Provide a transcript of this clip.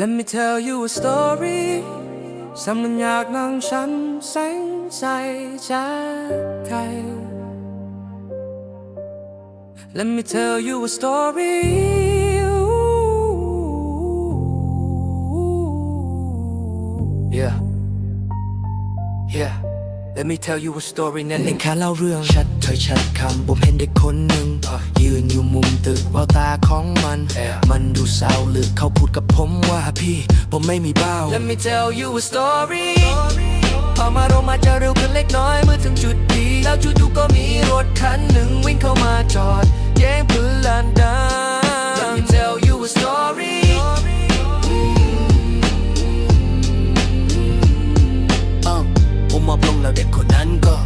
Let me tell you a story สำนักอยากนั่งฉันแสงใจจากใคร Let me tell you a story Yeah Yeah Let me tell you a story นั่นเองค่าเล่าเรื่องชัดถ้อยชัดคำผมเห็นเด็กคนหนึ่งยืนอยู่มุม ตึกแววตาของมัน มันดูเศร้าลึกเขาพูดกับผมว่าพี่ผมไม่มีเบ้า Let me tell you a story พอมาลงมาจะเร็วขึ้นเล็กน้อยเมื่อถึงจุดดี แล้วจู่ๆก็มีรถคันหนึ่งวิ่งเข้ามาจอด แย่งพื้นลานดัง Let me tell you a story ผมมอบลงแล้วเด็กคนนั้นก็